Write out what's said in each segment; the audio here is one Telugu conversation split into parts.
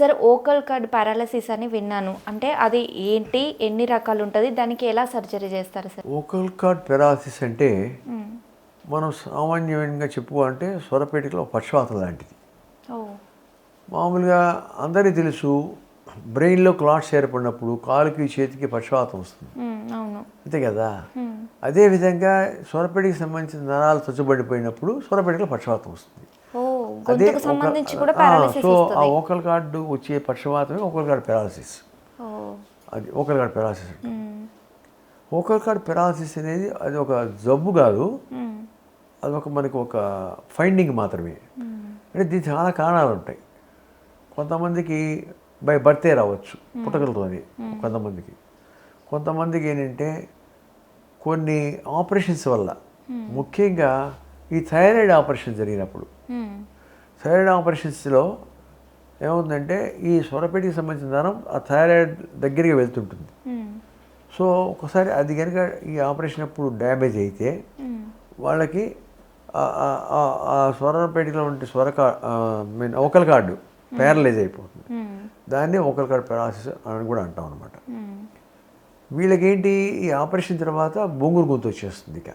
సార్ ఓకల్ కార్డ్ పారాలసిస్ అని విన్నాను. అంటే అది ఏంటి ఎన్ని రకాలు ఉంటుంది దానికి ఎలా సర్జరీ చేస్తారు సార్? ఓకల్ కార్డ్ పెరాసిస్ అంటే మనం సామాన్యంగా చెప్పుకోవాలంటే స్వరపేటికలో పక్షవాతం లాంటిది. మామూలుగా అందరికీ తెలుసు బ్రెయిన్లో క్లాట్స్ ఏర్పడినప్పుడు కాలుకి చేతికి పక్షవాతం వస్తుంది. అంతే కదా. అదేవిధంగా స్వరపేటికి సంబంధించిన నరాలు చచ్చుబడిపోయినప్పుడు స్వరపేటికలో పక్షవాతం వస్తుంది. గొంతుకు సంబంధించి కూడా పారాలసిస్ సో ఆ ఓకల్ కార్డు వచ్చే పక్షవాతమే ఓకల్ కార్డ్ పెరాలసిస్ అది vocal cord paralysis vocal cord paralysis అనేది అది ఒక జబ్బు కాదు. అది ఒక మనకి ఒక ఫైండింగ్ మాత్రమే. అంటే దీనికి చాలా కారణాలు ఉంటాయి. కొంతమందికి బై బర్తే రావచ్చు పుట్టకలతోని కొంతమందికి. కొంతమందికి ఏంటంటే కొన్ని ఆపరేషన్స్ వల్ల ముఖ్యంగా ఈ థైరాయిడ్ ఆపరేషన్ జరిగినప్పుడు థైరాయిడ్ ఆపరేషన్స్లో ఏముందంటే ఈ స్వరపేటికి సంబంధించిన దానం ఆ థైరాయిడ్ దగ్గరికి వెళ్తుంటుంది. మ్మ్, సో ఒకసారి అది కనుక ఈ ఆపరేషన్ అప్పుడు డ్యామేజ్ అయితే మ్మ్. వాళ్ళకి ఆ- స్వరపేటికలో ఉండే స్వర మీన్ ఓకల్ కార్డు ప్యారలైజ్ అయిపోతుంది. దాన్ని ఓకల్ కార్డ్ పెరాసిస్ అని కూడా అంటాం అనమాట. వీళ్ళకేంటి? ఈ ఆపరేషన్ తర్వాత బొంగురు గొంతు వచ్చేస్తుంది ఇక.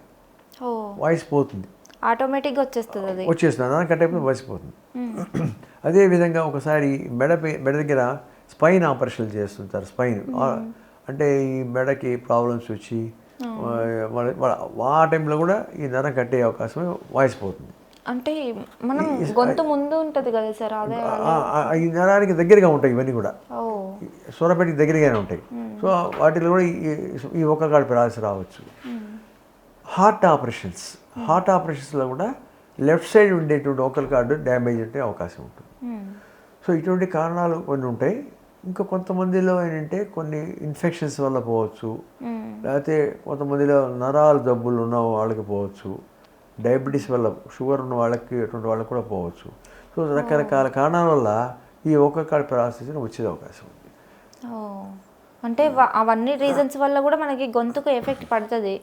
వాయిస్ పోతుంది. ఆటోమేటిక్గా వచ్చేస్తుంది అది. వచ్చేస్తుంది. అన్న కట్ అయిపోయి వాయిస్ పోతుంది అదేవిధంగా ఒకసారి మెడ మెడ దగ్గర స్పైన్ ఆపరేషన్లు చేస్తుంటారు స్పైన్. అంటే ఈ మెడకి ప్రాబ్లమ్స్ వచ్చి ఆ. టైంలో కూడా ఈ నరం కట్టే అవకాశం వాయిస్ పోతుంది అంటే మనం గొంతు ముందు ఉంటది కదా సార్ అదే ఈ నరానికి దగ్గరగా ఉంటాయి ఇవన్నీ కూడా. ఓ. స్వరపేటికి దగ్గరగానే ఉంటాయి. సో వాటిలో కూడా ఈ- ఈ ఒక్క కాడ పెరాల్సి రావచ్చు. Heart operations. హార్ట్ ఆపరేషన్స్లో కూడా లెఫ్ట్ సైడ్ ఉండేటువంటి ఓకల్ కార్డు డ్యామేజ్ ఉంటే అవకాశం ఉంటుంది. మ్మ్, సో ఇటువంటి కారణాలు కొన్ని ఉంటాయి. ఇంకా కొంతమందిలో ఏంటంటే కొన్ని ఇన్ఫెక్షన్స్ వల్ల పోవచ్చు. మ్మ్. లేకపోతే కొంతమందిలో నరాల జబ్బులు ఉన్న వాళ్ళకి పోవచ్చు. డయాబెటీస్ వల్ల షుగర్ ఉన్న వాళ్ళకి అటువంటి వాళ్ళకి కూడా పోవచ్చు. సో రకరకాల కారణాల వల్ల ఈ ఓకల్ కార్డ్ పెరాలసిస్ వచ్చే అవకాశం ఉంది. అంటే అవన్నీ రీజన్స్ వల్ల కూడా మనకి గొంతుకు ఎఫెక్ట్ పడుతుంది.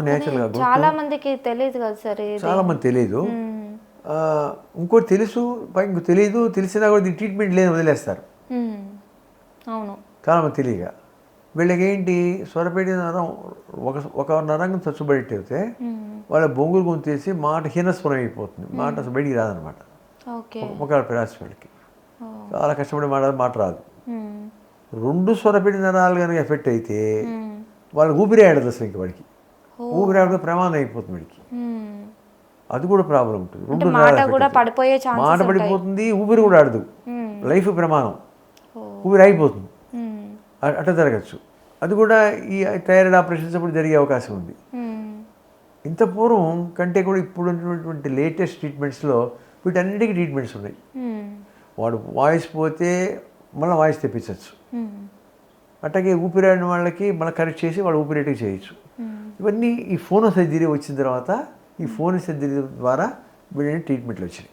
నేచురల్గా చాలా మందికి తెలియదు కదా సార్ చాలా మంది తెలియదు. ఇంకోటి తెలుసు పై ఇంకో తెలియదు తెలిసినా కూడా దీని ట్రీట్మెంట్ లేని వదిలేస్తారు. అవును. చాలా మంది తెలియక. వీళ్ళకి ఏంటి స్వరపేట నరం ఒక ఒక నరంగం చచ్చుబడితే. వాళ్ళ బొంగులు గొంతేసి మాట హీనస్వరం అయిపోతుంది. మాట అసలు బయటికి రాదనమాట. ఓకే. ఒక పెరాసి వాళ్ళకి. చాలా కష్టపడి మాట మాట రాదు. రెండు స్వరపేట నరాలు కనుక ఎఫెక్ట్ అయితే. వాళ్ళకి ఊపిరి ఆడదు అసలు ఇంక వాడికి. ఓ. ఊపిరి ఆడితే ప్రమాదం అయిపోతుంది వాడికి. అది కూడా ప్రాబ్లం ఉంటుంది రెండు మాట పడిపోతుంది ఊపిరి కూడా ఆడదు. లైఫ్ ప్రమాదం. ఊపిరి అయిపోతుంది అట్లా జరగచ్చు అది కూడా ఈ థైరాయిడ్ ఆపరేషన్స్ అప్పుడు జరిగే అవకాశం ఉంది. ఇంత పూర్వం కంటే కూడా ఇప్పుడు ఉన్నటువంటి లేటెస్ట్ ట్రీట్మెంట్స్లో వీటన్నిటికీ ట్రీట్మెంట్స్ ఉన్నాయి. వాడు వాయిస్ పోతే మళ్ళీ వాయిస్ తెప్పించవచ్చు. అట్లాగే ఊపిరాడిన వాళ్ళకి మళ్ళీ కరెక్ట్ చేసి వాళ్ళు ఊపిరేటికి చేయొచ్చు. ఇవన్నీ ఈ ఫోన్ సర్జరీ వచ్చిన తర్వాత ఈ ఫోన్ సర్జరీ ద్వారా వీళ్ళని ట్రీట్మెంట్లు వచ్చినాయి.